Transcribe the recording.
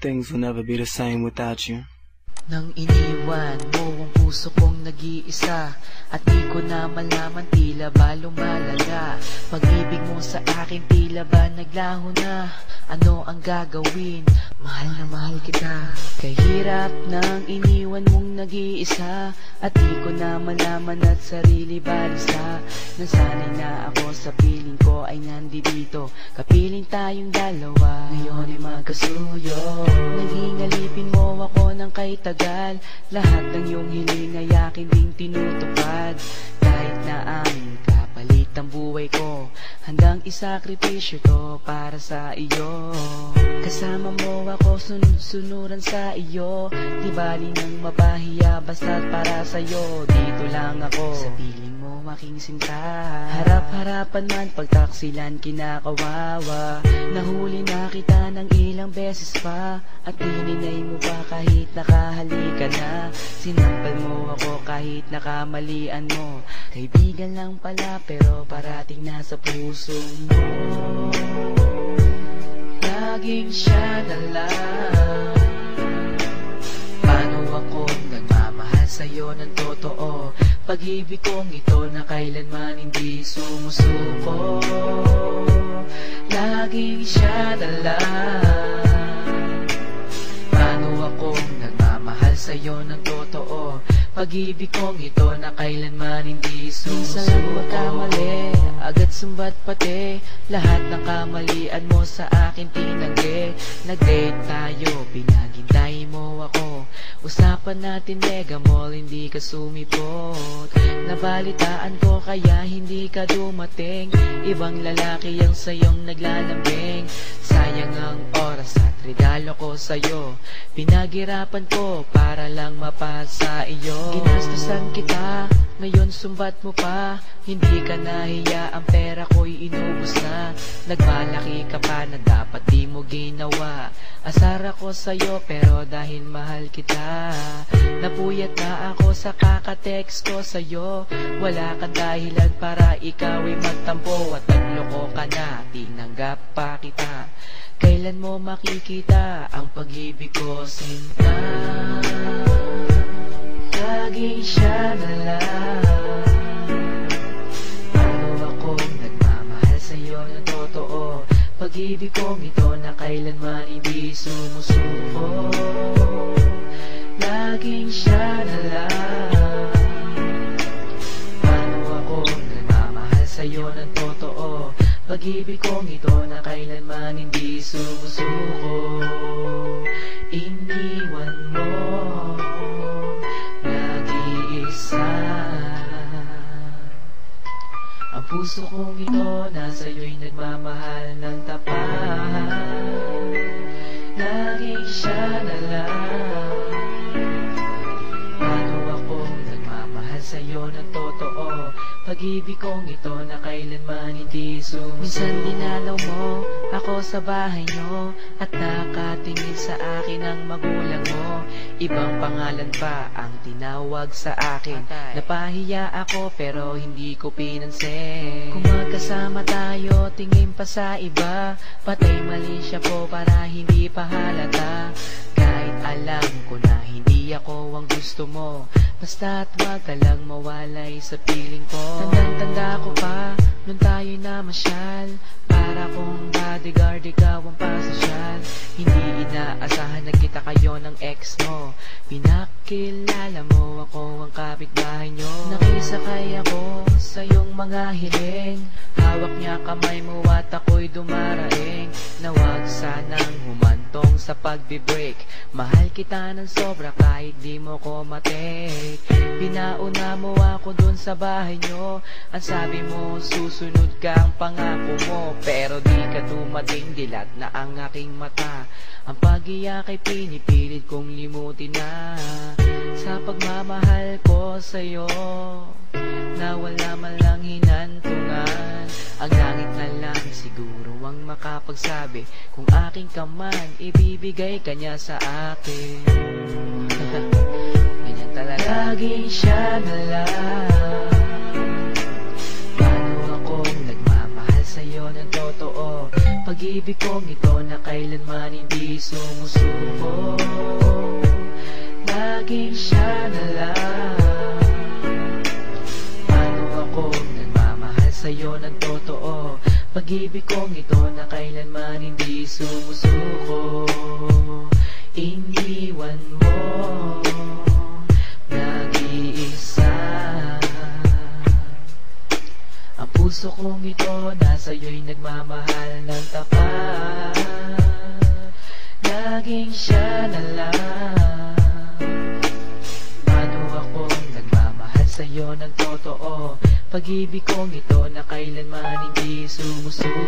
Things will never be the same without you. Nang iniwan mo ang puso kong nag-iisa At di ko na malaman tila ba lumalala. Pag-ibig mo sa akin tila ba naglaho na? Ano ang gagawin? Mahal na mahal kita. Kahirap nang iniwan mong nag-iisa At di ko na malaman at sarili balisa Nasanay na ako sa piling ko ay nandito. Kapiling tayong dalawa. Ngayon ay magkasuyo kay tagal. Lahat ng iyong hiling ay akin ding tinutupad. Kahit na aming kapalit ang buhay ko Handang isakripisyo to para sa iyo. Kasama mo ako sunod-sunuran sa iyo. Di bali nang mapahiya basta't para sa'yo. Dito lang ako. Sa piling mo aking sinta. Harap-harapan man pagtaksilan kinakawawa. Nahuli na kita ng ilang beses pa. At dininay mo pa kahit nakahalika na. Sinampal mo ako kahit nakamalian mo. Kaibigan lang pala pero parating nasa puso mo. Laging siya na lang Paano ako nagmamahal sa'yo ng totoo? Pag-ibig kong ito na kailanman hindi sumusuko Laging siya na lang Paano ako nagmamahal sa'yo ng totoo? Pag-ibig kong ito na kailanman hindi sumusuko Minsan lang magkamali, agad sumbat pati. Lahat ng kamalian mo sa akin tinanggi. Nag-date tayo, pinaghintay mo ako Usapan natin mega mall, hindi ka sumipot. Nabalitaan ko kaya hindi ka dumating. Ibang lalaki ang sayong naglalambing. Sayang ang oras at regalo ko sa'yo. Pinaghirapan ko para lang mapasa iyo. Ginastusan kita, ngayon sumbat mo pa. Hindi ka nahiya, ang pera ko'y inubos na. Nagmalaki ka pa na dapat di mo ginawa. Asar ako sa'yo pero dahil mahal kita. Napuyat na ako sa kakatext ko sa'yo. Wala kang dahilan para ikaw ay magtampo At nagloko ka na, tinanggap pa kita. Kailan mo makikita ang pag-ibig ko? Sinta. Laging siya na lang Pag-ibig kong ito na kailanman hindi sumusuko. Laging siya na lang. Paano ako nagmamahal sa'yo ng totoo? Pag-ibig kong ito na kailanman hindi sumusuko. Iniwan puso kong ito Nasa'yo'y nagmamahal ng tapat. Laging siya na lang. Paano ako nagmamahal sa'yo ng totoo Pag-ibig kong ito na kailanman hindi sumusuko Minsan dinalaw mo ako sa bahay nyo At nakatingin sa akin ang magulang mo. Ibang pangalan pa ang tinawag sa akin. Napahiya ako pero hindi ko pinansin. Kung magkasama tayo tingin pa sa iba. Patay mali siya po para hindi pa halata. Kahit alam ko na hindi ako ang gusto mo. Basta't wag ka lang mawalay sa piling ko. Tandang-tanda ko pa Nung tayo na masyal Para kong bodyguard ikaw ang pasosyal Hindi inaasahan na kita kayo ng ex mo. Pinakilala mo ako ang kapitbahay nyo. Nakisakay ako sa iyong mga hiling Hawak niya kamay mo at ako'y dumaraing. Nawag sanang humantong sa pagbe-break Mahal kita ng sobra kahit di mo ko matik Pinauna mo ako dun sa bahay nyo. Ang sabi mo susunod ka ang pangako mo. Pero di ka dumating dilat na ang aking mata. Ang pag-iyak ay pinipilit kong limutin na. Sa pagmamahal ko sa'yo Na wala man lang hinantungan Ang langit na lang siguro ang makapagsabi. Kung aking ka man, ibibigay ka niya sa akin. Ganyan talaga. Laging siya na lang. Paano akong nagmamahal sa'yo ng totoo? Pag Pag-ibig kong ito na kailanman hindi sumusuko. Laging siya na lang Pag-ibig kong ito na kailanman hindi sumusuko. Iniwan mo Nag-iisa. Ang puso kong ito nasa iyo'y nagmamahal ng tapat. Laging siya na lang. Paano ako nagmamahal sa'yo ng Pag-ibig kong ito na kailanman hindi sumusuko